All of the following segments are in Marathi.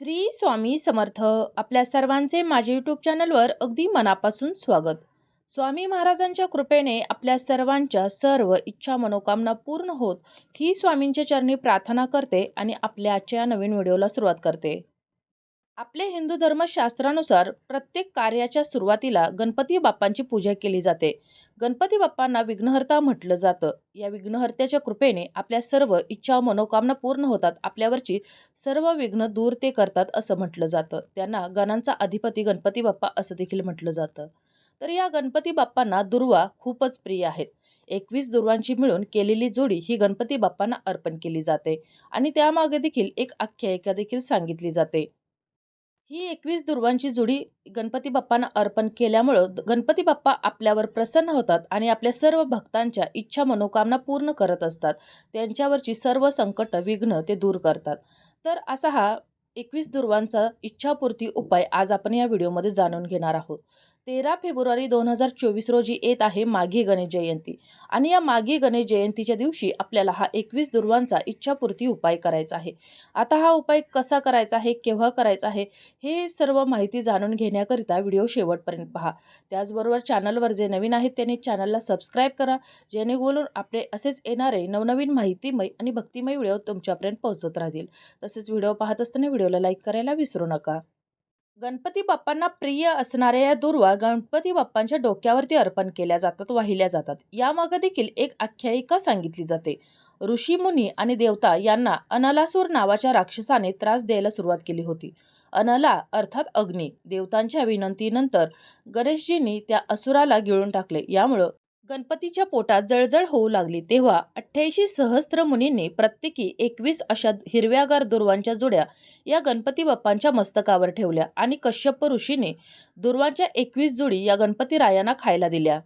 श्री स्वामी समर्थ आपल्या सर्वांचे माझे यूट्यूब चॅनलवर अगदी मनापासून स्वागत. स्वामी महाराजांच्या कृपेने आपल्या सर्वांच्या सर्व इच्छा मनोकामना पूर्ण होत ही स्वामींच्या चरणी प्रार्थना करते आणि आपल्या आजच्या नवीन व्हिडिओला सुरुवात करते. आपले हिंदू धर्मशास्त्रानुसार प्रत्येक कार्याच्या सुरुवातीला गणपती बाप्पांची पूजा केली जाते. गणपती बाप्पांना विघ्नहर्ता म्हटलं जातं. या विघ्नहर्त्याच्या कृपेने आपल्या सर्व इच्छा मनोकामना पूर्ण होतात. आपल्यावरची सर्व विघ्न दूर ते करतात असं म्हटलं जातं. त्यांना गणांचा अधिपती गणपती बाप्पा असं देखील म्हटलं जातं. तर या गणपती बाप्पांना दुर्वा खूपच प्रिय आहेत. एकवीस दुर्वांची मिळून केलेली जोडी ही गणपती बाप्पांना अर्पण केली जाते. आणि त्यामागे देखील एक आख्यायिका देखील सांगितली जाते. ही एकवीस दुर्वांची जुडी गणपती बाप्पांना अर्पण केल्यामुळं गणपती बाप्पा आपल्यावर प्रसन्न होतात आणि आपल्या सर्व भक्तांच्या इच्छा मनोकामना पूर्ण करत असतात. त्यांच्यावरची सर्व संकट विघ्न ते दूर करतात. तर असा हा एकवीस दुर्वांचा इच्छापूर्ती उपाय आज आपण या व्हिडिओमध्ये जाणून घेणार आहोत. तेरा फेब्रुवारी दोन हजार चोवीस रोजी येत आहे माघी गणेश जयंती. आणि या माघी गणेश जयंतीच्या दिवशी आपल्याला हा एकवीस दुर्वांचा इच्छापूर्ती उपाय करायचा आहे. आता हा उपाय कसा करायचा आहे केव्हा करायचा आहे हे सर्व माहिती जाणून घेण्याकरिता व्हिडिओ शेवटपर्यंत पहा. त्याचबरोबर चॅनलवर जे नवीन आहेत त्यांनी चॅनलला सबस्क्राईब करा जेणेकरून आपले असेच येणारे नवनवीन माहितीमय आणि भक्तिमय व्हिडिओ तुमच्यापर्यंत पोहोचत राहतील. तसेच व्हिडिओ पाहत असताना व्हिडिओला लाईक करायला विसरू नका. गणपती बाप्पांना प्रिय असणाऱ्या या दुर्वा गणपती बाप्पांच्या डोक्यावरती अर्पण केल्या जातात वाहिल्या जातात. यामागं देखील एक आख्यायिका सांगितली जाते. ऋषीमुनी आणि देवता यांना अनलासूर नावाच्या राक्षसाने त्रास द्यायला सुरुवात केली होती. अनला अर्थात अग्नी. देवतांच्या विनंतीनंतर गणेशजींनी त्या असुराला गिळून टाकले. यामुळं गणपतीच्या पोटात जळजळ होऊ लागली तेव्हा अठ्ठ्याऐंशी सहस्त्र मुनींनी प्रत्येकी एकवीस अशा हिरव्यागार दुर्वांच्या जोड्या या गणपती बाप्पांच्या मस्तकावर ठेवल्या आणि कश्यप ऋषीने दुर्वांच्या एकवीस जोडी या गणपती रायांना खायला दिल्या.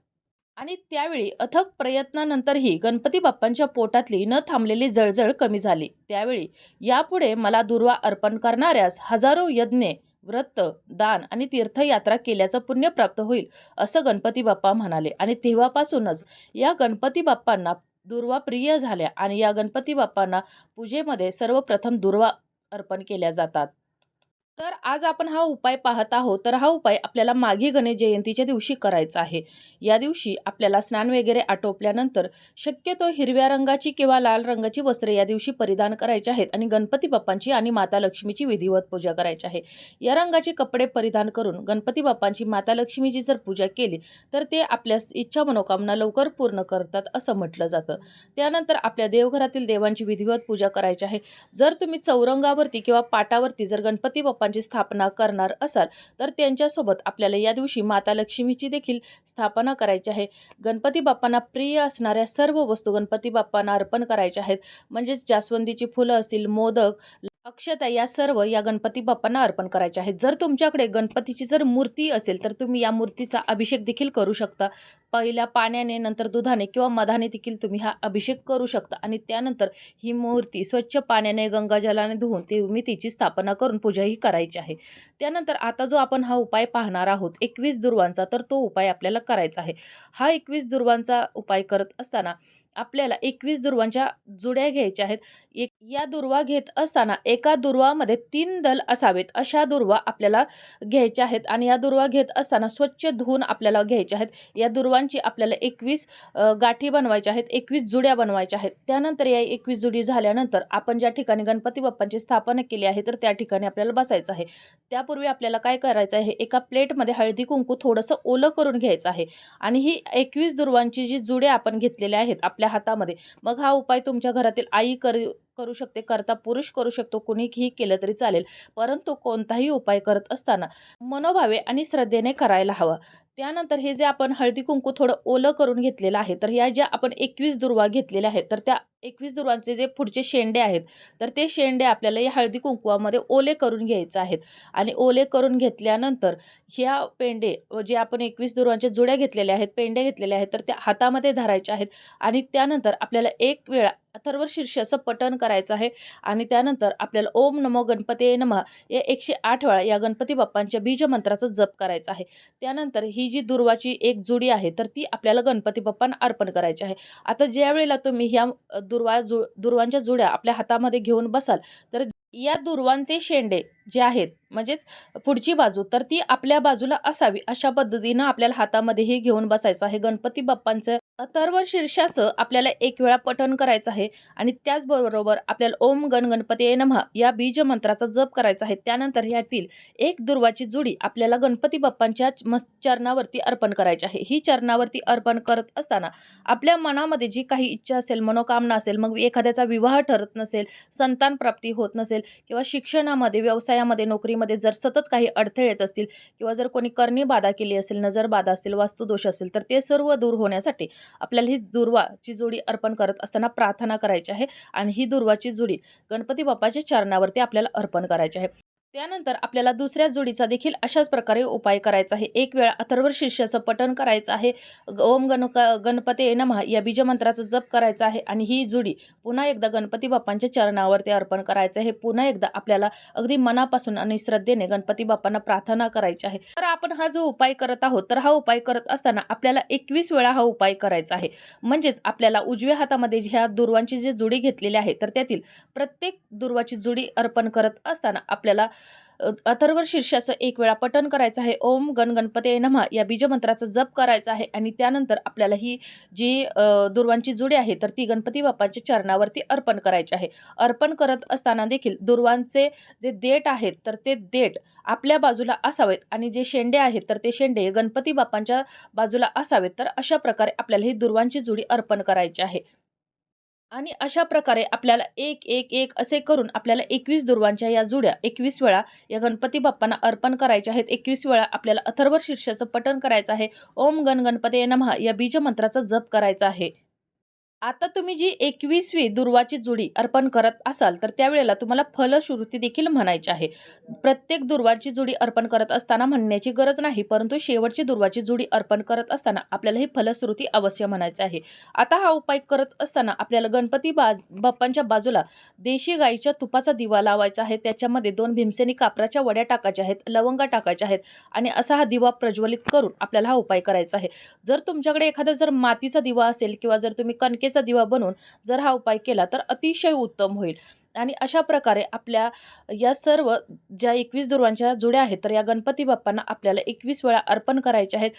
आणि त्यावेळी अथक प्रयत्नानंतरही गणपती बाप्पांच्या पोटातली न थांबलेली जळजळ कमी झाली. त्यावेळी यापुढे मला दुर्वा अर्पण करणाऱ्यास हजारो यज्ञे व्रत दान आणि तीर्थयात्रा केल्याचं पुण्य प्राप्त होईल असं गणपती बाप्पा म्हणाले. आणि तेव्हापासूनच या गणपती बाप्पांना दुर्वा प्रिय झाल्या आणि या गणपती बाप्पांना पूजेमध्ये सर्वप्रथम दुर्वा अर्पण केल्या जातात. तर आज आपण हा उपाय पाहत आहोत. तर हा उपाय आपल्याला माघी गणेश जयंतीच्या दिवशी करायचा आहे. या दिवशी आपल्याला स्नान वगैरे आटोपल्यानंतर शक्यतो हिरव्या रंगाची किंवा लाल रंगाची वस्त्रे या दिवशी परिधान करायची आहेत आणि गणपती बाप्पांची आणि माता लक्ष्मीची विधिवत पूजा करायची आहे. या रंगाचे कपडे परिधान करून गणपती बाप्पांची माता लक्ष्मीची जर पूजा केली तर ते आपल्या इच्छा मनोकामना लवकर पूर्ण करतात असं म्हटलं जातं. त्यानंतर आपल्या देवघरातील देवांची विधिवत पूजा करायची आहे. जर तुम्ही चौरंगावरती किंवा पाटावरती जर गणपती बाप्पा बाप्पांची स्थापना करणार असाल तर त्यांच्यासोबत आपल्याला या दिवशी माता लक्ष्मीची देखील स्थापना करायची आहे. गणपती बाप्पांना प्रिय असणाऱ्या सर्व वस्तू गणपती बाप्पांना अर्पण करायच्या आहेत. म्हणजेच जास्वंदीची फुलं असतील मोदक अक्षता या सर्व या गणपती बाप्पांना अर्पण करायच्या आहेत. जर तुमच्याकडे गणपतीची जर मूर्ती असेल तर तुम्ही या मूर्तीचा अभिषेक देखील करू शकता. पहिल्या पाण्याने नंतर दुधाने किंवा मधाने देखील तुम्ही हा अभिषेक करू शकता. आणि त्यानंतर ही मूर्ती स्वच्छ पाण्याने गंगाजलाने धुवून तुम्ही तिची स्थापना करून पूजाही करायची आहे. त्यानंतर आता जो आपण हा उपाय पाहणार आहोत एकवीस दुर्वांचा तर तो उपाय आपल्याला करायचा आहे. हा एकवीस दुर्वांचा उपाय करत असताना आपल्याला एकवीस दुर्वांच्या जुड्या घ्यायच्या आहेत. एक या दुर्वा घेत असताना एका दुर्वामध्ये तीन दल असावेत अशा दुर्वा आपल्याला घ्यायच्या आहेत. आणि या दुर्वा घेत असताना स्वच्छ धुवून आपल्याला घ्यायच्या आहेत. या दुर्वांची आपल्याला एकवीस गाठी बनवायच्या आहेत एकवीस जुड्या बनवायच्या आहेत. त्यानंतर या एकवीस जुडी झाल्यानंतर आपण ज्या ठिकाणी गणपती बाप्पांची स्थापना केली आहे तर त्या ठिकाणी आपल्याला बसायचं आहे. त्यापूर्वी आपल्याला काय करायचं आहे? एका प्लेटमध्ये हळदी कुंकू थोडंसं ओलं करून घ्यायचं आहे. आणि ही एकवीस दुर्वांची जी जुड्या आपण घेतलेल्या आहेत आपल्या हातामध्ये. मग हा उपाय तुमच्या घरातील आई करू करू शकते करता पुरुष करू शकतो कुणीही केलं तरी चालेल. परंतु कोणताही उपाय करत असताना मनोभावे आणि श्रद्धेने करायला हवा. त्यानंतर हे जे आपण हळदी कुंकू थोडं ओलं करून घेतलेलं आहे तर या ज्या आपण एकवीस दुर्वा घेतलेल्या आहेत तर त्या एकवीस दुर्वांचे जे पुढचे शेंडे आहेत तर ते शेंडे आपल्याला या हळदी कुंकुवामध्ये ओले करून घ्यायचे आहेत. आणि ओले करून घेतल्यानंतर ह्या पेंडे जे आपण एकवीस दुर्वांच्या जुड्या घेतलेल्या आहेत पेंडे घेतलेले आहेत तर त्या हातामध्ये धरायच्या आहेत. आणि त्यानंतर आपल्याला एक वेळा अथर्व शीर्ष असं पठण करायचं आहे. आणि त्यानंतर आपल्याला ओम नमो गणपती नमः या एकशे आठ वेळा या गणपती बाप्पांच्या बीजमंत्राचा जप करायचा आहे. त्यानंतर ही जी दुर्वाची एक जुडी आहे तर ती आपल्याला गणपती बाप्पांना अर्पण करायची आहे. आता ज्यावेळेला तुम्ही ह्या दुर्वा जु दुर्वांच्या जुड्या आपल्या हातामध्ये घेऊन बसाल तर या दुर्वांचे शेंडे जे आहेत म्हणजेच पुढची बाजू तर ती आपल्या बाजूला असावी अशा पद्धतीनं आपल्याला हातामध्ये हे घेऊन बसायचं आहे. गणपती बाप्पांचं अथर्व शीर्षाचं आपल्याला एक वेळा पठण करायचं आहे आणि त्याचबरोबर आपल्याला ओम गण गणपती नमः या बीज मंत्राचा जप करायचा आहे. त्यानंतर ह्यातील एक दुर्वाची जुडी आपल्याला गणपती बाप्पांच्या मस् चरणावरती अर्पण करायची आहे. ही चरणावरती अर्पण करत असताना आपल्या मनामध्ये जी काही इच्छा असेल मनोकामना असेल मग एखाद्याचा विवाह ठरत नसेल संतान प्राप्ती होत नसेल किंवा शिक्षणामध्ये व्यवसाय व्यवसायामध्ये नोकरीमध्ये जर सतत काही अडथळे येत असतील किंवा जर कोणी करणी बाधा केली असेल नजर बाधा असेल वास्तुदोष असेल तर ते सर्व दूर होण्यासाठी आपल्याला ही दुर्वाची जोडी अर्पण करत असताना प्रार्थना करायची आहे आणि ही दुर्वाची जोडी गणपती बाप्पाच्या चरणावरती आपल्याला अर्पण करायची आहे. त्यानंतर आपल्याला दुसऱ्या जोडीचा देखील अशाच प्रकारे उपाय करायचा आहे. एक वेळा अथर्व शिष्याचं पठण करायचं आहे. ग- ओम गण गणपती नमः या बीजमंत्राचं जप करायचं आहे आणि ही जोडी पुन्हा एकदा गणपती बाप्पांच्या चरणावरती अर्पण करायचं आहे. पुन्हा एकदा आपल्याला अगदी मनापासून आणि श्रद्धेने गणपती बाप्पांना प्रार्थना करायची आहे. तर आपण हा जो उपाय करत आहोत तर हा उपाय करत असताना आपल्याला एकवीस वेळा हा उपाय करायचा आहे. म्हणजेच आपल्याला उजव्या हातामध्ये ह्या दुर्वांची जी जोडी घेतलेली आहे तर त्यातील प्रत्येक दुर्वाची जोडी अर्पण करत असताना आपल्याला अथर्व शीर्षाचं एक वेळा पठन करायचं आहे. ओम गण गणपते नमः. या बीजमंत्राचा जप करायचा आहे आणि त्यानंतर आपल्याला ही जी दुर्वांची जुडी आहे तर ती गणपती बाप्पांच्या चरणावरती अर्पण करायची आहे. अर्पण करत असताना देखील दुर्वांचे जे देठ आहेत तर ते देठ आपल्या बाजूला असावेत आणि जे शेंडे आहेत तर ते शेंडे गणपती बाप्पांच्या बाजूला असावेत. तर अशा प्रकारे आपल्याला ही दुर्वांची जुडी अर्पण करायची आहे. आणि अशा प्रकारे आपल्याला एक एक एक असे करून आपल्याला एकवीस दुर्वांच्या या जुड्या एकवीस वेळा या गणपती बाप्पांना अर्पण करायच्या आहेत. एकवीस वेळा आपल्याला अथर्व शीर्षाचं पठण करायचं आहे. ओम गण गणपती नमहा या बीजमंत्राचा जप करायचा आहे. आता तुम्ही जी एकवीसवी दुर्वाची जुडी अर्पण करत असाल तर त्यावेळेला तुम्हाला फलश्रुती देखील म्हणायची आहे. प्रत्येक दुर्वाची जुडी अर्पण करत असताना म्हणण्याची गरज नाही परंतु शेवटची दुर्वाची जुडी अर्पण करत असताना आपल्याला ही फलश्रुती अवश्य म्हणायची आहे. आता हा उपाय करत असताना आपल्याला गणपती बाज बाप्पांच्या बाजूला देशी गाईच्या तुपाचा दिवा लावायचा आहे. त्याच्यामध्ये दोन भीमसेनी कापराच्या वड्या टाकायच्या आहेत लवंगा टाकायच्या आहेत आणि असा हा दिवा प्रज्वलित करून आपल्याला हा उपाय करायचा आहे. जर तुमच्याकडे एखादा जर मातीचा दिवा असेल किंवा जर तुम्ही कणके कणकेचा दिवा बनवून जर हा उपाय केला तर अतिशय उत्तम होईल. आणि अशा प्रकारे आपल्या या सर्व ज्या एकवीस दुर्वांच्या जुड्या आहेत तर या गणपती बाप्पांना आपल्याला एकवीस वेळा अर्पण करायचे आहेत.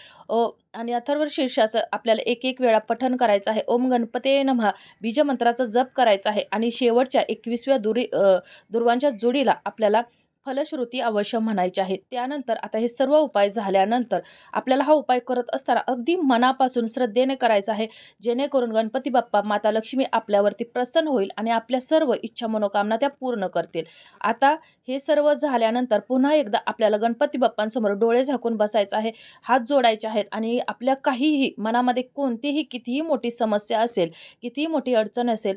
आणि अथर्व शीर्षाचं आपल्याला एक एक वेळा पठण करायचं आहे. ओम गणपते नमहा बीजमंत्राचा जप करायचा आहे. आणि शेवटच्या एकवीसव्या दुरी दुर्वांच्या जोडीला आपल्याला फलश्रुती अवश्य म्हणायची आहे त्यानंतर आता हे सर्व उपाय झाल्यानंतर आपल्याला हा उपाय करत असताना अगदी मनापासून श्रद्धेने करायचा आहे. जेणेकरून गणपती बाप्पा माता लक्ष्मी आपल्यावरती प्रसन्न होईल आणि आपल्या सर्व इच्छा मनोकामना त्या पूर्ण करतील. आता हे सर्व झाल्यानंतर पुन्हा एकदा आपल्याला गणपती बाप्पांसमोर डोळे झाकून बसायचं आहे. हात जोडायचे आहेत आणि आपल्या काहीही मनामध्ये कोणतीही कितीही मोठी समस्या असेल कितीही मोठी अडचण असेल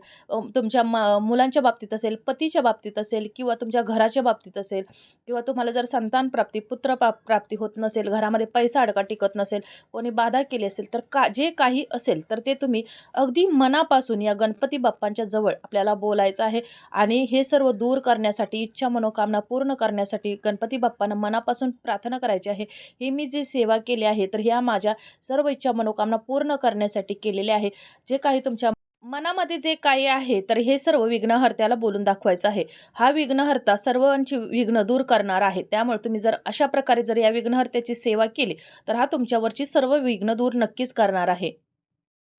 तुमच्या मुलांच्या बाबतीत असेल पतीच्या बाबतीत असेल किंवा तुमच्या घराच्या बाबतीत असेल किंवा तुम्हाला जर संतान प्राप्ती पुत्र पा प्राप्ती होत नसेल घरामध्ये पैसा अडका टिकत नसेल कोणी बाधा केली असेल तर का जे काही असेल तर ते तुम्ही अगदी मनापासून या गणपती बाप्पांच्या जवळ आपल्याला बोलायचं आहे. आणि हे सर्व दूर करण्यासाठी इच्छा मनोकामना पूर्ण करण्यासाठी गणपती बाप्पांना मनापासून प्रार्थना करायची आहे. ही मी जी सेवा केली आहे तर ह्या माझ्या सर्व इच्छा मनोकामना पूर्ण करण्यासाठी केलेल्या आहे. जे काही तुमच्या मनामध्ये जे काही आहे तर हे सर्व विघ्नहर्त्याला बोलून दाखवायचं आहे. हा विघ्नहर्ता सर्वांची विघ्न दूर करणार आहे. त्यामुळे तुम्ही जर अशा प्रकारे जर या विघ्नहर्त्याची सेवा केली तर हा तुमच्यावरची सर्व विघ्न दूर नक्कीच करणार आहे.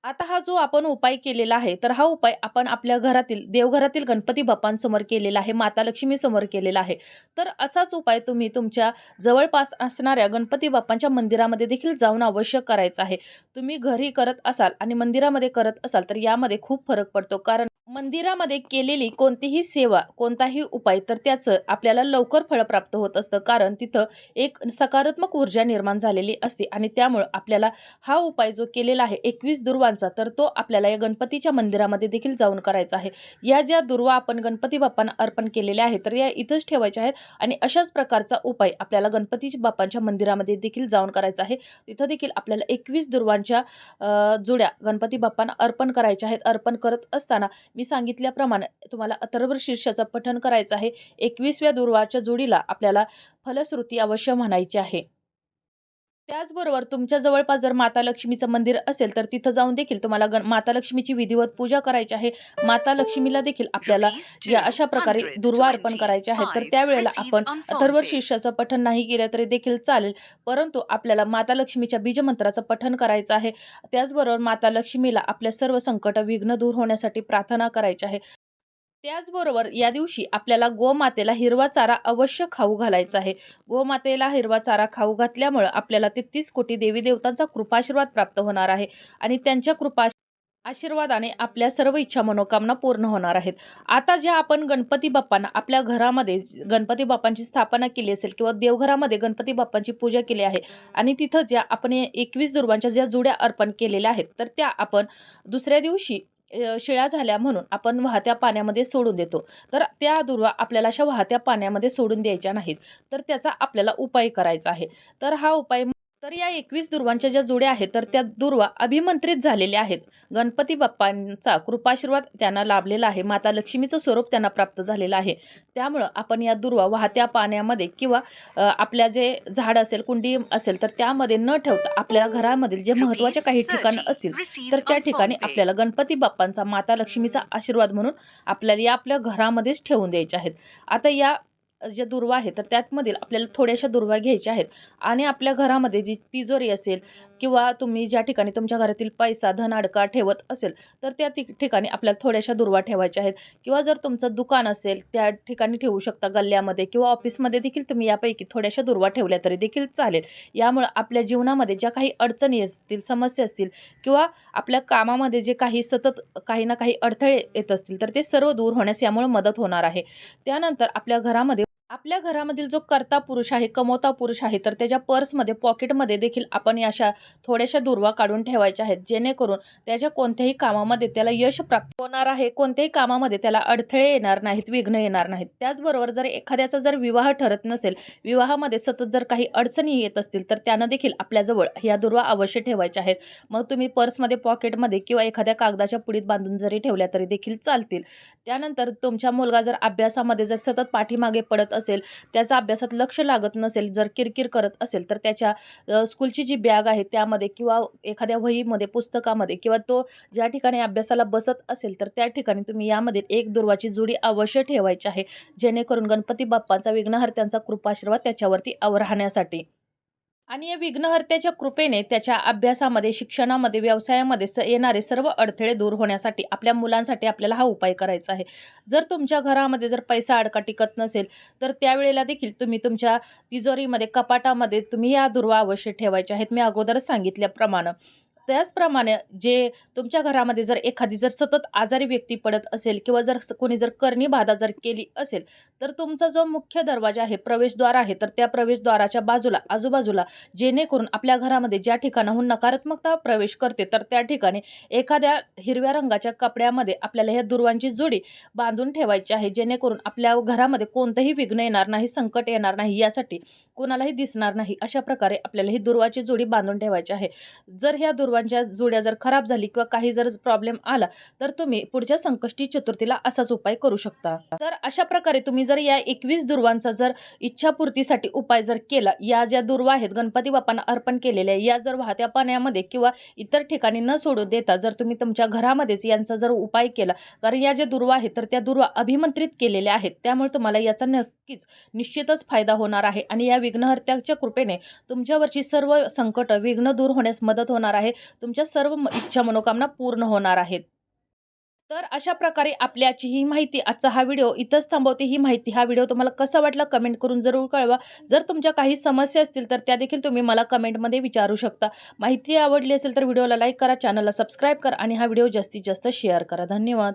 आता हा जो आपण उपाय केलेला आहे तर हा उपाय आपण आपल्या घरातील देवघरातील गणपती बाप्पांसमोर केलेला आहे माता लक्ष्मीसमोर केलेला आहे. तर असाच उपाय तुम्ही तुमच्या जवळपास असणाऱ्या गणपती बाप्पांच्या मंदिरामध्ये देखील जाऊन आवश्यक करायचा आहे. तुम्ही घरी करत असाल आणि मंदिरामध्ये करत असाल तर यामध्ये खूप फरक पडतो. कारण मंदिरामध्ये केलेली कोणतीही सेवा कोणताही उपाय तर त्याचं आपल्याला लवकर फळ प्राप्त होत असतं. कारण तिथं एक सकारात्मक ऊर्जा निर्माण झालेली असते आणि त्यामुळं आपल्याला हा उपाय जो केलेला आहे एकवीस दुर्वांचा तर तो आपल्याला या गणपतीच्या मंदिरामध्ये देखील जाऊन करायचा आहे. या ज्या दुर्वा आपण गणपती बाप्पांना अर्पण केलेल्या आहेत तर या इथंच ठेवायच्या आहेत आणि अशाच प्रकारचा उपाय आपल्याला गणपती बाप्पांच्या मंदिरामध्ये देखील जाऊन करायचा आहे. तिथं देखील आपल्याला एकवीस दुर्वांच्या जुड्या गणपती बाप्पांना अर्पण करायच्या आहेत. अर्पण करत असताना मी सांगितल्याप्रमाणे तुम्हाला अथर्व शीर्षाचं पठण करायचं आहे. एकवीसव्या दुर्वाच्या जोडीला आपल्याला फलश्रुती अवश्य म्हणायची आहे. त्याचबरोबर तुमच्या जवळपास जर माता लक्ष्मीचं मंदिर असेल तर तिथं जाऊन देखील तुम्हाला गण माता लक्ष्मीची विधिवत पूजा करायची आहे. माता लक्ष्मीला देखील आपल्याला या अशा प्रकारे दुर्वा अर्पण करायचे आहेत. तर त्यावेळेला आपण अथर्व शीर्षाचं पठण नाही केलं तरी देखील चालेल. परंतु आपल्याला माता लक्ष्मीच्या बीजमंत्राचं पठण करायचं आहे. त्याचबरोबर माता लक्ष्मीला आपल्या सर्व संकट विघ्न दूर होण्यासाठी प्रार्थना करायची आहे. त्याचबरोबर या दिवशी आपल्याला गोमातेला हिरवा चारा अवश्य खाऊ घालायचा आहे. गोमातेला हिरवा चारा खाऊ घातल्यामुळं आपल्याला तेहतीस कोटी देवी देवतांचा कृपाशीर्वाद प्राप्त होणार आहे आणि त्यांच्या कृपा आशीर्वादाने आपल्या सर्व इच्छा मनोकामना पूर्ण होणार आहेत. आता ज्या आपण गणपती बाप्पांना आपल्या घरामध्ये गणपती बाप्पांची स्थापना केली असेल किंवा देवघरामध्ये गणपती बाप्पांची पूजा केली आहे आणि तिथं ज्या आपण एकवीस दुर्वांच्या ज्या जुड्या अर्पण केलेल्या आहेत तर त्या आपण दुसऱ्या दिवशी शिळ्या झाल्या म्हणून आपण वाहत्या पाण्यामध्ये सोडून देतो. तर त्या दुर्वा आपल्याला अशा वाहत्या पाण्यामध्ये सोडून द्यायच्या नाहीत. तर त्याचा आपल्याला उपाय करायचा आहे. तर हा उपाय तर या एकवीस दुर्वांच्या ज्या जुड्या आहेत तर त्या दुर्वा अभिमंत्रित झालेल्या आहेत. गणपती बाप्पांचा कृपाशीर्वाद त्यांना लाभलेला आहे. माता लक्ष्मीचं स्वरूप त्यांना प्राप्त झालेलं आहे. त्यामुळं आपण या दुर्वा वाहत्या पाण्यामध्ये किंवा आपल्या जे झाड असेल कुंडी असेल तर त्यामध्ये न ठेवता आपल्या घरामधील जे महत्त्वाचे काही ठिकाणं असतील तर त्या ठिकाणी आपल्याला गणपती बाप्पांचा माता लक्ष्मीचा आशीर्वाद म्हणून आपल्याला या आपल्या घरामध्येच ठेवून द्यायचे आहेत. आता या ज्या दुर्वा आहेत तर त्यातमधील आपल्याला थोड्याशा दुर्वा घ्यायच्या आहेत. आणि आपल्या घरामध्ये जी तिजोरी असेल किंवा तुम्ही ज्या ठिकाणी तुमच्या घरातील पैसा धन अडका ठेवत असेल तर त्या ठिकाणी आपल्याला थोड्याशा दुर्वा ठेवायच्या आहेत. किंवा जर तुमचं दुकान असेल त्या ठिकाणी ठेवू शकता गल्ल्यामध्ये किंवा ऑफिसमध्ये देखील तुम्ही यापैकी थोड्याशा दुर्वा ठेवल्या तरी देखील चालेल. यामुळं आपल्या जीवनामध्ये ज्या काही अडचणी असतील समस्या असतील किंवा आपल्या कामामध्ये जे काही सतत काही ना काही अडथळे येत असतील तर ते सर्व दूर होण्यास यामुळे मदत होणार आहे. त्यानंतर आपल्या घरामध्ये आपल्या घरामधील जो कर्ता पुरुष आहे कमवता पुरुष आहे तर त्याच्या पर्समध्ये पॉकेटमध्ये देखील आपण या अशा थोड्याशा दुर्वा काढून ठेवायच्या आहेत. जेणेकरून त्याच्या कोणत्याही कामामध्ये त्याला यश प्राप्त होणार आहे कोणत्याही कामामध्ये त्याला अडथळे येणार नाहीत विघ्न येणार नाहीत. त्याचबरोबर जर एखाद्याचा जर विवाह ठरत नसेल विवाहामध्ये सतत जर काही अडचणी येत असतील तर त्यानं देखील आपल्याजवळ ह्या दुर्वा अवश्य ठेवायच्या आहेत. मग तुम्ही पर्समध्ये पॉकेटमध्ये किंवा एखाद्या कागदाच्या पुडीत बांधून जरी ठेवल्या तरी देखील चालतील. त्यानंतर तुमचा मुलगा जर अभ्यासामध्ये जर सतत पाठीमागे पडत असेल त्याचा अभ्यासात लक्ष लागत नसेल जर किरकिर करत असेल तर त्याच्या स्कूलची जी बॅग आहे त्यामध्ये किंवा एखाद्या वहीमध्ये पुस्तकामध्ये किंवा तो ज्या ठिकाणी अभ्यासाला बसत असेल तर त्या ठिकाणी तुम्ही यामध्ये एक दुर्वाची जुडी अवश्य ठेवायची आहे जेणेकरून गणपती बाप्पांचा विघ्नहर्त्यांचा कृपाशीर्वाद त्याच्यावरती अव राहण्यासाठी आणि या विघ्नहर्त्याच्या कृपेने त्याच्या अभ्यासामध्ये शिक्षणामध्ये व्यवसायामध्ये स येणारे सर्व अडथळे दूर होण्यासाठी आपल्या मुलांसाठी आपल्याला हा उपाय करायचा आहे. जर तुमच्या घरामध्ये जर पैसा अडका टिकत नसेल तर त्यावेळेला देखील तुम्ही तुमच्या तिजोरीमध्ये कपाटामध्ये तुम्ही या दुर्वा अवश्य ठेवायच्या आहेत. मी अगोदरच सांगितल्याप्रमाणे त्याचप्रमाणे जे तुमच्या घरामध्ये जर एखादी जर सतत आजारी व्यक्ती पडत असेल किंवा जर कोणी जर करणी बाधा जर केली असेल तर तुमचा जो मुख्य दरवाजा आहे प्रवेशद्वार आहे तर त्या प्रवेशद्वाराच्या बाजूला आजूबाजूला जेणेकरून आपल्या घरामध्ये ज्या ठिकाणाहून नकारात्मकता प्रवेश करते तर त्या ठिकाणी एखाद्या हिरव्या रंगाच्या कपड्यामध्ये आपल्याला ह्या दुर्वांची जोडी बांधून ठेवायची आहे जेणेकरून आपल्या घरामध्ये कोणतंही विघ्न येणार नाही संकट येणार नाही यासाठी कोणालाही दिसणार नाही अशा प्रकारे आपल्याला ही दुर्वाची जोडी बांधून ठेवायची आहे. जर ह्या दुर्वांच्या जोड्या जर खराब झाली किंवा काही जर प्रॉब्लेम आला तर तुम्ही पुढच्या संकष्टी चतुर्थीला असाच उपाय करू शकता. तर अशा प्रकारे तुम्ही जर या एकवीस दुर्वांचा जर इच्छापूर्तीसाठी उपाय जर केला या ज्या दुर्वा आहेत गणपती बाप्पांना अर्पण केलेल्या या जर वाहत्या पाण्यामध्ये किंवा इतर ठिकाणी न सोडू देता जर तुम्ही तुमच्या घरामध्येच यांचा जर उपाय केला कारण या ज्या दुर्वा आहेत तर त्या दुर्वा अभिमंत्रित केलेल्या आहेत. त्यामुळे तुम्हाला याचा नक्कीच निश्चितच फायदा होणार आहे आणि या विघ्नहर्त्याच्या कृपेने तुमच्यावरची सर्व संकट विघ्न दूर होण्यास मदत होणार आहे. तुमच्या सर्व म- इच्छा मनोकामना पूर्ण होणार आहेत. तर अशा प्रकारे आपल्याची ही माहिती आजचा हा व्हिडिओ इथंच थांबवते. ही माहिती हा व्हिडिओ तुम्हाला कसा वाटला कमेंट करून जरूर कळवा. जर तुमच्या काही समस्या असतील तर त्या देखील तुम्ही मला कमेंटमध्ये विचारू शकता. माहिती आवडली असेल तर व्हिडिओला लाईक करा चॅनलला सबस्क्राईब करा आणि हा व्हिडिओ जास्तीत जास्त शेअर करा. धन्यवाद.